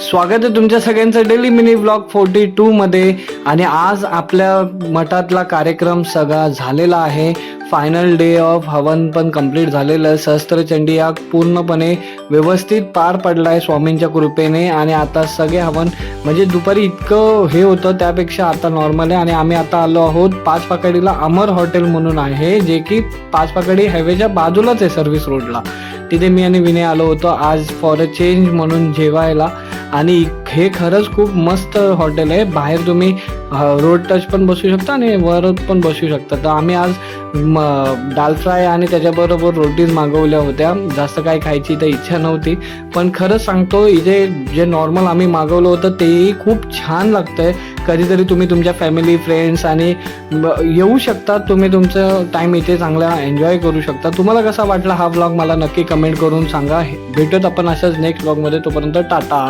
स्वागत आहे तुमच्या सगळ्यांचं daily mini blog forty two मध्ये. आणि आज आपल्या मठातला कार्यक्रम सगळा झालेला आहे. फायनल डे ऑफ हवन पण कंप्लीट झालेलं. आहे सहस्त्रचंडी या पूर्णपणे व्यवस्थित पार पडला आहे स्वामींच्या कृपेने. आणि आता सगळे हवन म्हणजे दुपारी इतकं हे होतं त्यापेक्षा आता नॉर्मल आहे. आणि आम्ही आता आलो आहोत पाच पाकडीला अमर हॉटेल म्हणून आहे जे की पाच पाकडी हायवेच्या बाजूलाच आहे सर्व्हिस रोडला तिथे मी आणि विनय आलो होतो. आज फॉर अ चेंज म्हणून जेवायला. आणि हे खरंच खूप मस्त हॉटेल आहे. बाहेर तुम्ही रोड टच पण बसू शकता आणि वर पण बसू शकता. तर आम्ही आज म, दाल फ्राय आणि त्याच्याबरोबर रोटीज मागवल्या होत्या. जास्त काही खायची तर इच्छा नव्हती. पण खरंच सांगतो इथे जे नॉर्मल आम्ही मागवलं होतं तेही खूप छान लागतं आहे कधीतरी तुम्ही तुमच्या फॅमिली फ्रेंड्स आणि येऊ शकता. तुम्ही तुमचं टाईम इथे चांगला एन्जॉय करू शकता. तुम्हाला कसा वाटला हा ब्लॉग मला नक्की कमेंट करून सांगा. भेटत आपण अशाच नेक्स्ट ब्लॉगमध्ये तोपर्यंत टाटा.